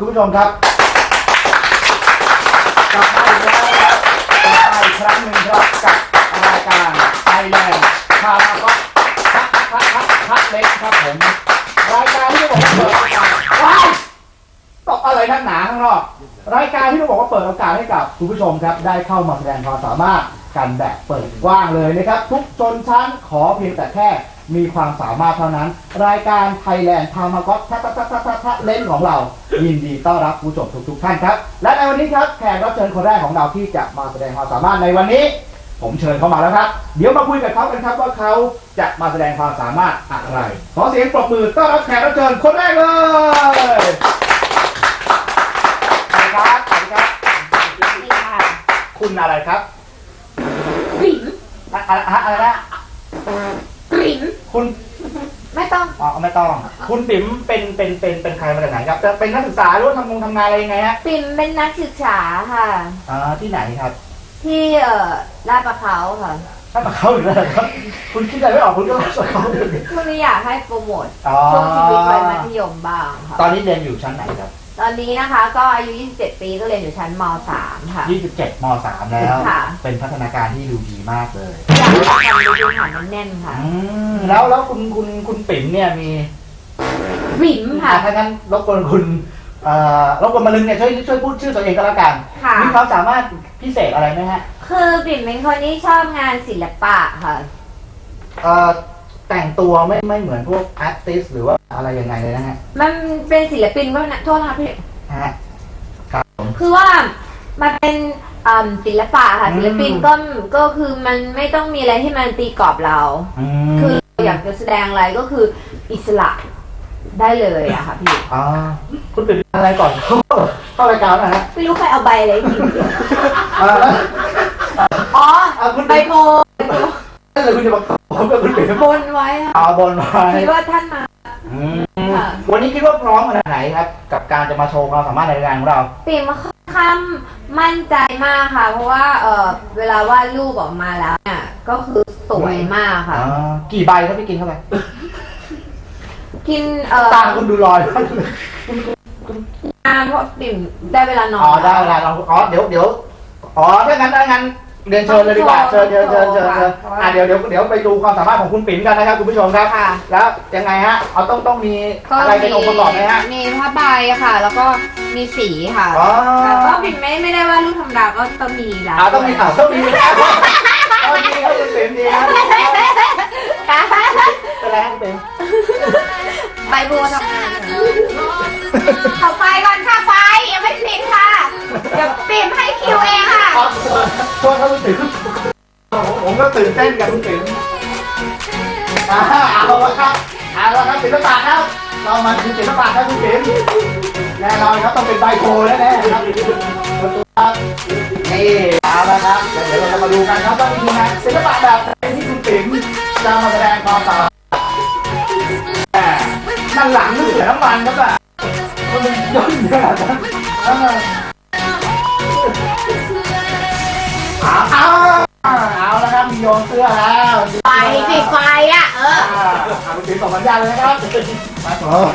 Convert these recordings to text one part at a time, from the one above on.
คุณผู้ชมครับกลับมาอีกแล้วนะครับกลับมาอีกครั้งหนึ่งครับกับรายการไทยแลนด์คาราก็พักพักพักพักเล็กครับผม อะไรนักหนาข้างนอก รายการที่เราบอกว่าเปิดโอกาสให้กับคุณผู้ชมครับ ได้เข้ามาแสดงความสามารถกันแบบเปิดกว้างเลยนะครับ ทุกชนชั้นขอเพียงแต่แค่มีความสามารถเท่านั้น รายการไทยแลนด์ทามาก็ทัททัททัทเล่นของเรา ยินดีต้อนรับผู้ชมทุกทุกท่านครับ และในวันนี้ครับแขกรับเชิญคนแรกของเราที่จะมาแสดงความสามารถในวันนี้ ผมเชิญเขามาแล้วครับ เดี๋ยวมาคุยกับเขากันครับว่าเขาจะมาแสดงความสามารถอะไร ขอเสียงปรบมือต้อนรับแขกรับเชิญคนแรกเลยสวัสดีครับสวัสดีครับ นี่ค่ะ คุณอะไรครับกริ่มอะอะอะอะไรนะกริ่มคุณไม่ต้องอ๋อไม่ต้อง คุณติ๋มเป็นเป็นเป็นเป็นใครมาจากไหนครับจะเป็นนักศึกษาหรือว่าทำงงทำงานอะไรยังไงฮะปิ่มเป็นนักศึกษาค่ะ อ่าที่ไหนครับที่เอ่อลาดประเขาค่ะถ้ามาเข้าอยู่แล้วเหรอครับ คุณคิดอะไรไม่ออกคุณก็มาเข้าอยู่ดิช่วงนี้อยากให้โปรโมทอ๋อ ช่วงชีวิตวัยมัธยมบ้างค่ะ ตอนนี้เรียนอยู่ชั้นไหนครับ ตอนนี้นะคะ ก็อายุ 27 ปีก็เรียนอยู่ชั้นม .3 ค่ะ 27ม3แล้ว ค่ะ เป็นพัฒนาการที่ดูดีมากเลยอยากให้ทำดูดูหนังแน่นๆค่ะอืมแล้วแล้วคุณคุณคุณปิ๋มเนี่ยมีกริ่มค่ะอะ ถ้างั้นรบกวนคุณเอ่อรบกวนมาลึงเนี่ยช่วยช่วยพูดชื่อตัวเองก็แล้วกันค่ะ มีความสามารถพิเศษอะไรไหมฮะคือปิ่มเป็นคนที่ชอบงานศิลปะค่ะ เอ่อแต่งตัวไม่ไม่เหมือนพวกอาร์ติสหรือว่า อะไรยังไงเลยนะฮะมันเป็นศิลปินก็นะโทษนะคะพี่ฮะครับผม คือว่ามันเป็นอืมศิลปะค่ะอืม ศิลปินก็ก็คือมันไม่ต้องมีอะไรที่มันตีกรอบเรา อืมคืออยากจะแสดงอะไรก็คืออิสระได้เลยอะค่ะพี่อ๋อคุณปิ๋มอะไรก่อน เข้าเข้ารายการนะฮะไม่รู้ใครเอาใบอะไรกินเอ่ออ๋อเอาคุณ ใบปิ๋มโพนั่นเลยคุณจะบอกผมกับคุณปิ๋มบนไว้ค่ะเอาบนไว้คิดว่าท่านมา อืมค่ะ วันนี้คิดว่าพร้อมขนาดไหนครับ กับการจะมาโชว์ความสามารถในรายการของเรา ปิ่มค่อนข้างมั่นใจมากค่ะ เพราะว่าเออเวลาวาดรูปออกมาแล้วเนี่ยก็คือสวยมากค่ะอ๋อกี่ใบครับพี่กินเข้าไปกินเอ่อตาคุณดูลอยนานเพราะปิ่มได้เวลานออ๋อนได้เวลาเราอ๋อเดี๋ยวเดี๋ยวอ๋อถ้างั้นถ้างั้น เรียนเชิญเลยดีกว่าเชิญเชิญเชิญเชิญเชิญอะเดี๋ยวเดี๋ยวเดี๋ยวไปดูความสามารถของคุณปิ๋มกันนะครับคุณผู้ชมครับ ค่ะแล้วยังไงฮะเอาต้องต้องมีอะไรเป็นองค์ประกอบไหมฮะ มีผ้าใบอะค่ะ แล้วก็มีสีค่ะ อ๋อแต่ก็ปิ่มไม่ไม่ได้ว่ารูปธรรมดาก็ต้องมีลายอ่าต้องมีอ่าต้องมีนะครับต้องมีครับคุณปิ๋มดีครับเป็นไรครับคุณปิ๋มใบบัวทำงานขอไฟก่อนค่ะไฟยังไม่ปิดค่ะ เดี๋ยวปิ่มให้คิวเองค่ะ อ๋อโทษครับคุณปิ๋มผมก็ตื่นเต้นกับคุณปิ๋มอ่าเอาละครับเอาละครับศิลปะครับเรามาคือศิลปะครับคุณปิ๋มแน่นอนครับต้องเป็นใบโพแน่ๆครับครับนี่เอาละครับเดี๋ยวเราจะมาดูกันครับว่านี่คืองานศิลปะแบบไหนที่คุณปิ๋มจะมาแสดงความสามารถแหมนั่นหลังนึกเหลือน้ำมันครับอะมันเป็นย่นขนาดนั้น แล้วครับมีโยนเสื้อแล้วไฟปิดไฟอะเอออ่าเอาไปถึงส่งสัญญาณเลยนะครับมาสอง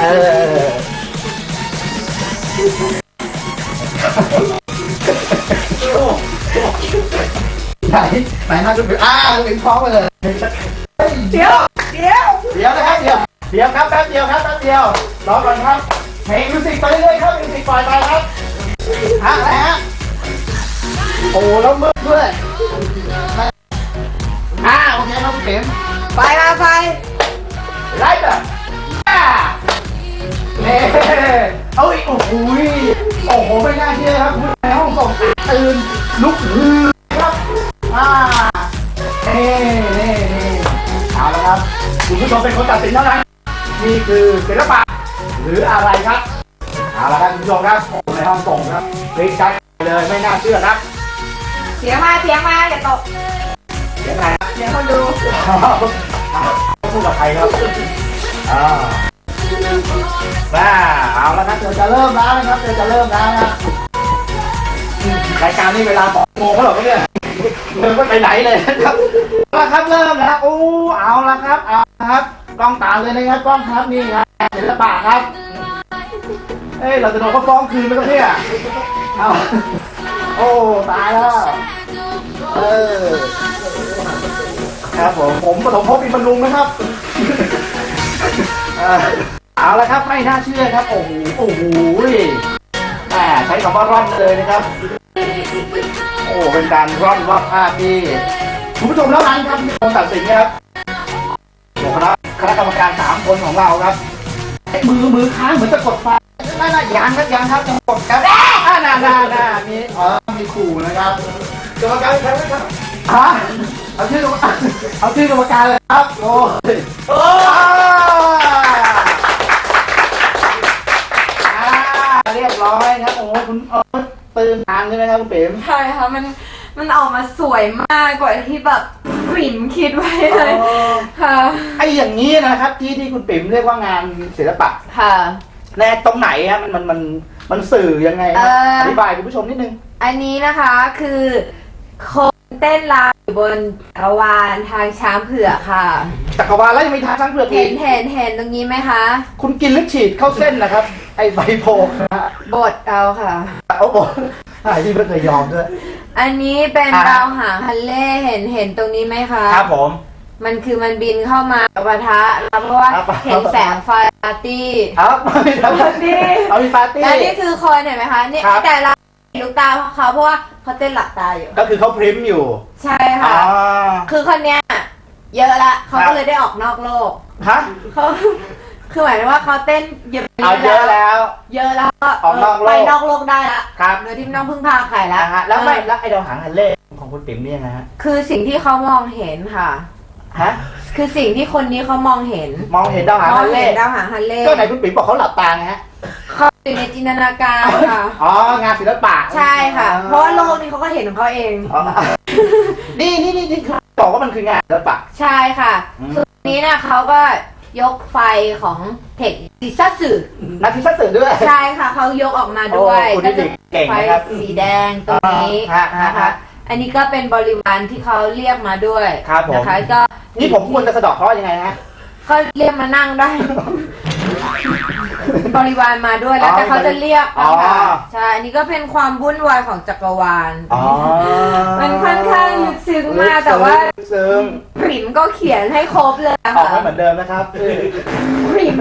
เออไหนไหนมาดูอ่าถึงท้องไปเลยเดี๋ยวเดี๋ยวเดี๋ยวนะครับเดี๋ยวเดี๋ยวครับแป๊บเดียวครับแป๊บเดียวรอก่อนครับเพลงมิวสิกไปเรื่อยๆครับมิวสิกปล่อยไปครับฮะอะไรฮะโอ้แล้วมืดด้วย อ่าโอเคครับคุณเข็มไฟมาไฟไลท์แบบอ่าเน่เอ้ยโอ้โหโอ้โหไม่น่าเชื่อครับคุณในห้องส่งตื่นลุกฮือครับอ่าเน่เน่เน่เอาละครับคุณผู้ชมเป็นคนตัดสินเท่านั้นนี่คือศิลปะหรืออะไรครับเอาละครับคุณผู้ชมครับในห้องส่งครับคลิกชัดเลยไม่น่าเชื่อครับ สียงมาเสียงมาอย่าตกเดี๋ยวไหนครับเดี๋ยวคนดูพูดกับใครครับอ่าน่าเอาแล้วครับเดี๋ยวจะเริ่มแล้วนะครับเดี๋ยวจะเริ่มแล้วนะรายการนี้เวลาสองโมงแล้วเหรอเนี่ยเดินไม่ไปไหนเลยนะครับเอาละครับเริ่มแล้วโอ้เอาละครับเอาละครับกล้องตามเลยนะครับกล้องครับนี่ครับศิลปะครับเฮ้ยเราจะโดนเขาฟ้องคืนไหมครับเนี่ยเอ้า โอ้ตายแล้ว เออ ครับผม ผมปฐมภพอินทร์บรรลุงนะครับเออเอาละครับไม่น่าเชื่อครับ โอ้โห โอ้โหแหมใช้คำว่าร่อนเลยนะครับ โอ้เป็นการร่อนวาดภาพที่คุณผู้ชมแล้วนั้นครับมีคนตัดสินนะครับหัวคณะคณะกรรมการสามคนของเราครับ มือมือค้างเหมือนจะกดไฟน่าน่ายังครับยังครับยังกดครับ อ่าน่าน่าน่ามีอ๋อมีขู่นะครับกรรมการใครนะครับฮะเอาชื่อกรรมการเอาชื่อกรรมการเลยครับโอ้ยโอ้อ่าเรียบร้อยครับโอ้คุณเออตื่นทางใช่ไหมครับคุณเป๋มใช่ค่ะมันมันออกมาสวยมากกว่าที่แบบปริ่มคิดไว้เลยค่ะไอ้อย่างนี้นะครับที่ที่คุณปิ๋มเรียกว่างานศิลปะค่ะ แน่ตรงไหนฮะมันมันมันมันสื่อยังไงครับเอ่อออ ธิบายคุณผู้ชมนิดนึง อันนี้นะคะคือคนเต้นรำอยู่บนจักรวาลทางช้างเผือกค่ะ จักรวาลแล้วยังมีทางช้างเผือกอีเห็กนเห็นเห็นตรงนี้ไหมคะ คุณกินหรือฉีดเข้าเส้นนะครับ ไอ้ใบโพกนะฮะบทเอาค่ะ โอ้โหหายที่ไม่เคยยอมด้วย อันนี้เป็นอ่า ดาวหางฮันเล่เห็นเห็นตรงนี้ไหมคะ ครับผม มันคือมันบินเข้ามาปะทะแล้วเพราะว่าครับ เห็นแสงไฟปาร์ตี้ครับเอามีปาร์ตี้เอามีปาร์ตี้ และนี่คือคนเห็นไหมคะนี่ครับ แต่เราเห็นลูกตาเขาเพราะว่าเขาเต้นหลับตาอยู่ ก็คือเขาพริมอยู่ใช่อ๋ค่ะอคือคนเนี้ยเยอะละเขาครัก็บ เลยได้ออกนอกโลกฮะเขาคือหมายถึงว่าเขาเต้นเยอะเอาเยอะแล้ว เยอะแล้วก็ออกนอกโลก ไปนอกโลกได้ละครับโดยที่ไม่ต้องพึ่งพาใครละนะฮะแล้วไม่เออแล้วไอ้ดาวหางฮันเล่ของคุณปิ๋มเนี่ยนะฮะ คือสิ่งที่เขามองเห็นค่ะ ฮะคือสิ่งที่คนนี้เขามองเห็นมองเห็นดาวหางมองฮันเห็เล่นดาวหางฮันเล่ก็ไหนคุณปิ๋มบอกเขาหลับตาไงฮะเขาอยู่ในจินตนาการค่ะอ๋องานศิลปะใช่ค่ะ เพราะว่าโลกนี้เขาก็เห็นของเขาเองอ๋อนี่นี่นี่นี่คือบอกว่ามันคืองานศิลปะ ใช่ค่ะอืมส่วนนี้นะเขาก็ยกไฟของเทคซิซัสสึนาทีสัตสื่อด้วย ใช่ค่ะเขายกออกมาด้วยโอ้คุณก็นี่จะเก่งไฟนะครับสีแดงตรงนี้อ่าฮะฮะ นะคะฮะ อันนี้ก็เป็นบริวารที่เขาเรียกมาด้วยครับผม นะคะก็นี่ผมควรจะสะเดอกเคราะห์ยังไงฮะ เขาเรียกมานั่งได้ บริวารมาด้วยแล้วอ๋อแต่เขาจะเรียกอ๋อ นะคะใช่อันนี้ก็เป็นความวุ่นวายของจักรวาล อ๋อมันค่อนข้างลึกซึ้งมากแต่ว่าลึกซึ้งปริมก็เขียนให้ครบเลยออกค่ะมาเหมือนเดิมนะครับปริม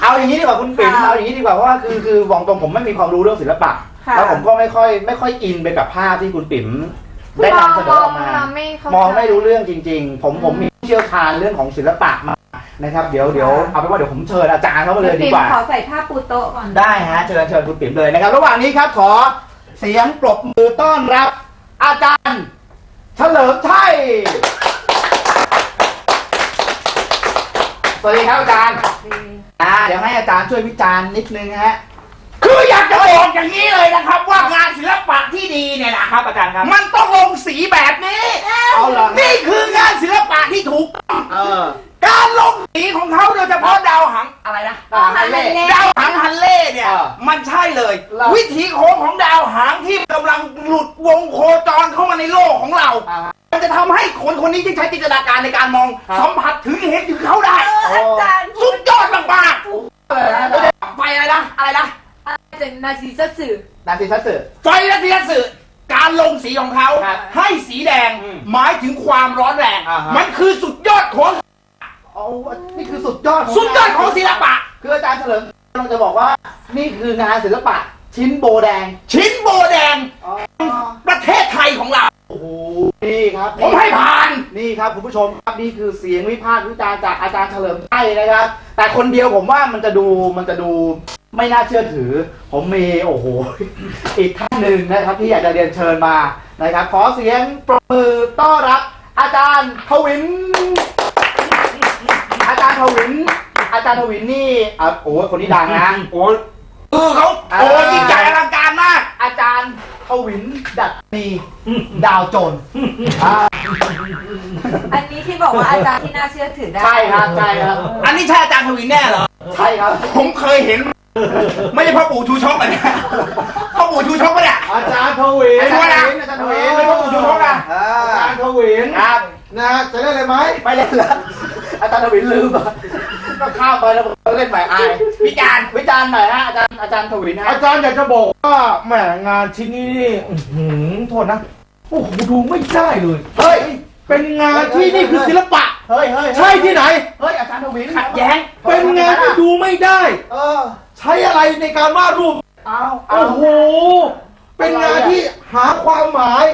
เอาอย่างนี้ดีกว่าคุณปิ่มค่ะ เอาอย่างนี้ดีกว่าเพราะว่าคือคือบอกตรงผมไม่มีความรู้เรื่องศิลปะ ค่ะแล้วผมก็ไม่ค่อยไม่ค่อยอินไปกับภาพที่คุณปิ่มได้นำเสนอออกมาเราไม่เข้าใจมองไม่รู้เรื่องจริง ๆ ผมผมมีเชี่ยวชาญเรื่องของศิลปะมานะครับ เดี๋ยวเดี๋ยวเอาเป็นว่าเดี๋ยวผมเชิญอาจารย์เข้ามาเลยดีกว่าขอใส่ผ้าปูโต๊ะก่อนได้ฮะเชิญเชิญคุณปิ๋มเลยนะครับ ระหว่างนี้ครับขอเสียงปรบมือต้อนรับ อาจารย์เฉลิมชัยสวัสดีครับอาจารย์อ่าเดี๋ยวให้อาจารย์ช่วยวิจารณ์นิดนึงฮะ คืออยากจะบอกอย่างนี้เลยนะครับ ว่างานศิลปะที่ดีเนี่ยนะครับอาจารย์ครับ มันต้องลงสีแบบนี้เอาเหรอนี่คืองานศิลปะที่ถูกต้องเออการลงสีของเขาโดยเฉพาะดาวหังอะไรนะดาวหางฮันเล่ ดาวหางฮันเล่เนี่ยเออมันใช่เลยเหรอวิถีโค้งของดาวหางที่กำลังหลุดวงโคจรเข้ามาในโลกของเรา อ่าฮะมันจะทำให้คนคนนี้ที่ใช้จินตนาการในการมอง ครับ สัมผัสถึงเห็นถึงเขาได้ อาจารย์สุดยอดมากเนาซีซัตสึ นาทีทัศน์ไฟและเทียนสื่อการลงสีของเขา ครับให้สีแดงอืมหมายถึงความร้อนแรง อ่าฮะ มันคือสุดยอดของโอ้นี่คือสุดยอดของสุดยอดของศิลปะ คืออาจารย์เฉลิมกำลังจะบอกว่า นี่คืองานศิลปะ ชิ้นโบแดง ชิ้นโบแดงอ๋อประเทศไทยของเรา โอ้โห นี่ครับผมให้ผ่าน นี่ครับคุณผู้ชมครับนี่คือเสียงวิพากษ์วิจารณ์จากอาจารย์เฉลิมชัยนะครับ แต่คนเดียวผมว่ามันจะดูมันจะดู ไม่น่าเชื่อถือ ผมมีโอ้โห อีกท่านหนึ่งนะครับ ที่อยากจะเรียนเชิญมานะครับ ขอเสียงปรบมือต้อนรับ อาจารย์ทวิน อาจารย์ทวิน อาจารย์ทวินนี่อะโอ้โหคนนี้ดังนะ โอ้ยเออเขาโอ้ยยิ่งใหญ่อลังการมาก อาจารย์ทวินดัดนีดาวโจนอ่าอันนี้ที่บอกว่าอาจารย์ที่น่าเชื่อถือได้ ใช่ครับใช่ครับ อันนี้ใช่อาจารย์ทวินแน่เหรอ ใช่ครับ ผมเคยเห็น ไม่ใช่พ่อปู่ชูชกอะเนี่ยพ่อปู่ชูชกปะเนี่ย อาจารย์ทวินไอ้ตัวนะอาจารย์ทวินไม่ต้องดูชกนะอาจารย์ทวินครับ นะฮะจะเล่นอะไรไหมไม่เล่นแล้วอาจารย์ทวินลืมอะก็ข้ามไปแล้วผมไปเล่นแบบอายวิจารณ์วิจารณ์หน่อยฮะอาจารย์อาจารย์ทวินฮะอาจารย์อยากจะบอกว่าแหมงานชิ้นนี้นี่อื้อหือโทษนะโอ้โหดูไม่ได้เลย เฮ้ยเป็นงานที่นี่คือศิลปะ เฮ้ยเฮ้ยใช่ที่ไหน เฮ้ยอาจารย์ทวินขัดแย้งเป็นงานที่ดูไม่ได้ เออ ใช้อะไรในการวาดรูป เอาเอา โอ้โห เป็นงานที่หาความหมาย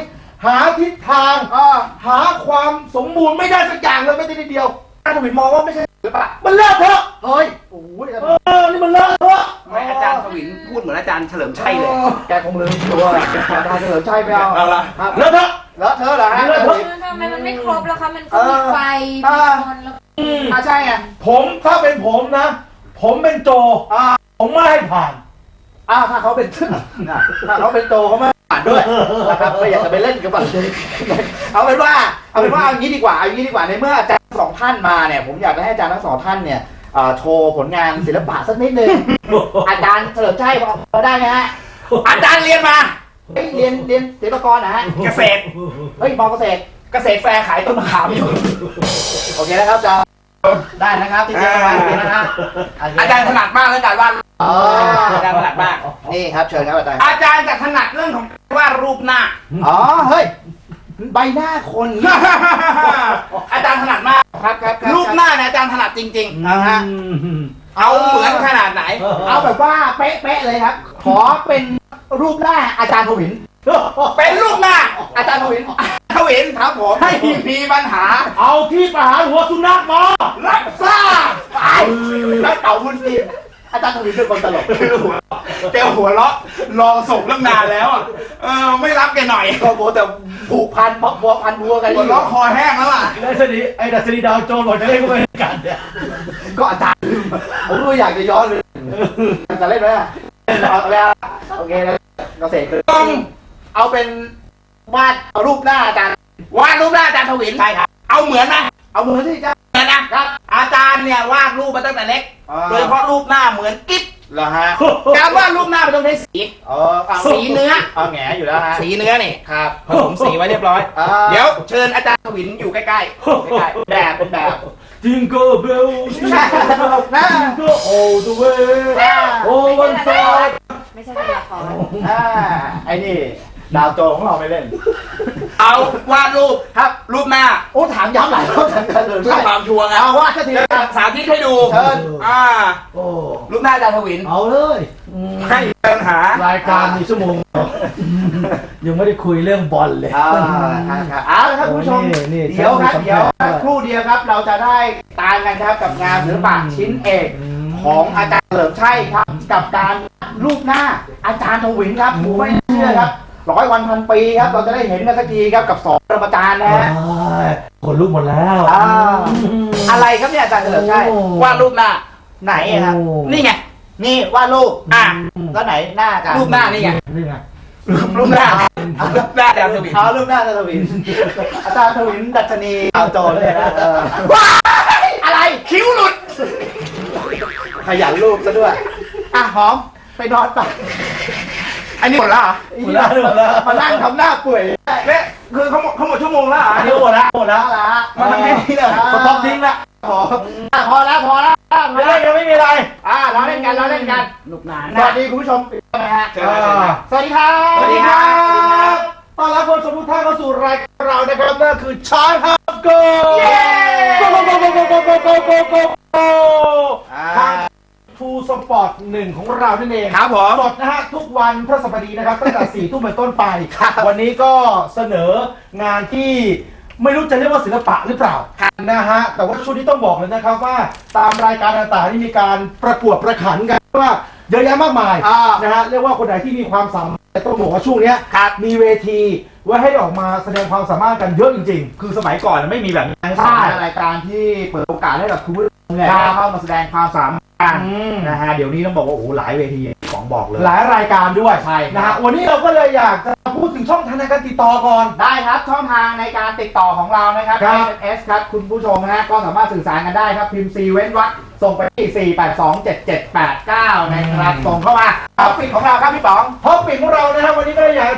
หาทิศทางเออหาความสมบูรณ์ไม่ได้สักอย่างเลยไม่ได้นิดเดียวอาจารย์ทวินมองว่าไม่ใช่ศิลปะมันเลอะเทอะเฮ้ยโอ้ยอาจารย์เออ นี่มันเลอะเทอะไม่อาจารย์ทวินพูดเหมือนอาจารย์เฉลิมชัยเลย แกคงลืมตัวอาจารย์เฉลิมชัยไปเอาเอาละ ครับเลอะเทอะเลอะเธอะเหรอฮะเลอะเทอะทำไมมันไม่ครบแล้วคะ มันก็มีไฟเอมีอมอนแล้วอืมอ่าใช่ไงผมถ้าเป็นผมนะ ผมเป็นโจ อ่า ผมไม่ให้ผ่านอ่าถ้าเขาเป็น ถ้าเขาเป็นโตเขาไม่ผ่านด้วยนะครับไม่อยากจะไปเล่นกับมันเลยเอาเป็นว่าเอาเป็นว่าเอางี้ดีกว่าเอางี้ดีกว่าในเมื่ออาจารย์สองท่านมาเนี่ยผมอยากจะให้อาจารย์ทั้งสองท่านเนี่ยอ่าโชว์ผลงานศิลปะสักนิดนึง อาจารย์เฉลิมชัยพอได้ไหมฮะอาจารย์เรียนมา เฮ้ยเรียนเรียนศิลปากรนะฮะเกษตร เฮ้ยมอเกษตรเกษตรแฟร์ขายต้นมะขามอยู่ โอเคนะครับอาจารย์ได้นะครับที่เชียงรายนะฮะอาจารย์ถนัดมากเรื่องการวาดรูป อ๋ออาจารย์ถนัดมาก นี่ครับเชิญครับอาจารย์ อาจารย์จะถนัดเรื่องของการวาดรูปหน้า อ๋อ เฮ้ย ใบหน้าคนอาจารย์ถนัดมาก ครับครับคบรูปหน้าเนี่ยอาจารย์ถนัดจริงนะฮะๆเอาเหมือนขนาดไหน เอาแบบว่าเป๊ะๆเลยครับ ขอเป็นรูปหน้าอาจารย์ทวิน เป็นรูปหน้า อาจารย์ทวินทวินครับผมให้มีปัญหา เอาที่ประหารหัวสุนัขมารับทราบไปแล้วเต่าบุญจีน อาจารย์ทวินเป็นคนตลกแกหัวเราะรอส่งเรื่องนานแล้วอะเออไม่รับแกหน่อย ก็โบแต่ผูกพันพักบัวพันบัวกันอหัวยู่เราะคอแห้งแล้วอะไอ้สนีไอ้ดัชนีดาวโจนส์บอกจะเล่นก็ไม่เล่นกันเนี่ยก็อาจารย์ลืมผมก็อยากจะย้อนเลยจะเล่นไหมอะเอาแล้วโอเคแล้วเกษตรต้องเอาเป็นวาดรูปหน้าอาจารย์วาดรูปหน้าอาจารย์ทวินใช่ครับเอาเหมือนนะเอามือที่อาจารย์เหมือนนะครับอาจารย์เนี่ยวาดรูปมาตั้งแต่เล็กโดยเฉพาะรูปหน้าเหมือนกิ๊บเหรอฮะการวาดรูปหน้ามันต้องใช้สี เออเอาสีเนื้อ เอาแหงอยู่แล้วฮะสีเนื้อนี่ครับผสมสีไว้เรียบร้อย อ่าเดี๋ยวเชิญอาจารย์ทวินอยู่ใกล้ๆใกล้ๆแบบเป็นแบบจิงเกิลเบลจิงนะเกิลโอ้ตัวเวโอ้วันไซด์ไม่ใช่เป็นละคร อ่าไอ้นี่ ดาวโจรของเราไม่เล่น เอาวาดรูปครับ รูปหน้าโอ้ถามย้ำหลายรอบจังเลยเพื่อความชัวร์ไงเอาว่าสักทีเดี๋ยวครับสาธิตให้ดูเชิญอ่าโอ้รูปหน้าอาจารย์ทวินเอาเลยอืมให้ปัญหารายการมีชั่วโมง ยังไม่ได้คุยเรื่องบอลเลยอ่าครับเอาละครับคุณผู้ชมนี่นี่เดี๋ยวครับแชมป์เดี๋ยวแชมป์ครู่เดียวครับ เราจะได้ตามกันครับกับงานศิลปะชิ้นเอกของอาจารย์เฉลิมชัยครับ กับการรูปหน้าอาจารย์ทวินครับผมไม่เชื่อครับ ร้อยวันพันปีครับ เราจะได้เห็นกันสักทีครับกับสองปรมาจารย์นะฮะโอ้ยขนลุกหมดแล้วอ่าอะไรครับเนี่ยอาจารย์เฉลิมชัยโอ้วาดรูปหน้าไหนอะครับนี่ไงนี่วาดรูปอะแล้วไหนหน้าอาจารย์รูปหน้านี่ไงนี่ไงรูปหน้ารูปหน้าอาจารย์ทวินเอารูปหน้าอาจารย์ทวินอาจารย์ทวินดัชนีดาวโจรเลยนะเออว้ายอะไรคิ้วหลุดขยันรูปซะด้วยอะหอมไปนอนไป อันนี้หมดแล้วเหรอหมดแล้วหมดแล้วมานั่งทำหน้าป่วยเนี่ยคือเขาหมดเขาหมดชั่วโมงแล้วเหรออันนี้หมดแล้วหมดแล้วเอาละมาทำแค่นี้เลยสต็อปทิ้งละพออะพอแล้วพอแล้วอะไม่ได้ยังไม่มีอะไรอะเราเล่นกันเราเล่นกันลูกหนานสวัสดีคุณผู้ชมนะฮะเจอกันเจอกันสวัสดีครับ สวัสดีครับต้อนรับผู้ชมทุกท่านเข้าสู่รายการเรานะครับนั่นคือชาร์ฮับโกเย้โกโกโกโกโกโกโกโกโกโก อ่า ทางทู สปอร์ตหนึ่งของเรานั่นเองครับผมสดนะฮะทุกวันพระสบดีนะครับตั้งแต่สี่ทุ่มเป็นต้นไปวันนี้ก็เสนองานที่ไม่รู้จะเรียกว่าศิลปะหรือเปล่านะฮะแต่ว่าช่วงนี้ต้องบอกเลยนะครับว่าตามรายการต่างๆที่มีการประกวดประขันกันว่าเยอะแยะมากมาย อ่า นะฮะเรียกว่าคนไหนที่มีความสามารถต้องบอกว่าช่วงเนี้ยครับ มีเวทีไว้ให้ออกมาแสดงความสามารถกันเยอะจริง คือสมัยก่อนไม่มีแบบนี้ใช่รายการที่เปิดโอกาสให้กับคุณผู้ชมเนี่ยครับ เข้ามาแสดงความสามารถๆอืมนะฮะเดี๋ยวนี้ต้องบอกว่าโอ้โหหลายเวทีของบอกเลย หลายรายการด้วยใช่ครับ นะฮะวันนี้เราก็เลยอยากจะพูดถึงช่องทางในการติดต่อก่อน ได้ครับช่องทางในการติดต่อของเรานะครับ ครับ SMS ครับคุณผู้ชมฮะก็สามารถสื่อสารกันได้ครับพิมพ์ C เว้นวรรคส่งไปที่ 4827789 นะครับ ส่งเข้ามาเอาปิดของเราครับพี่ป๋อง ท็อปปิกของเรานะครับวันนี้ก็เลยอยากจะถาม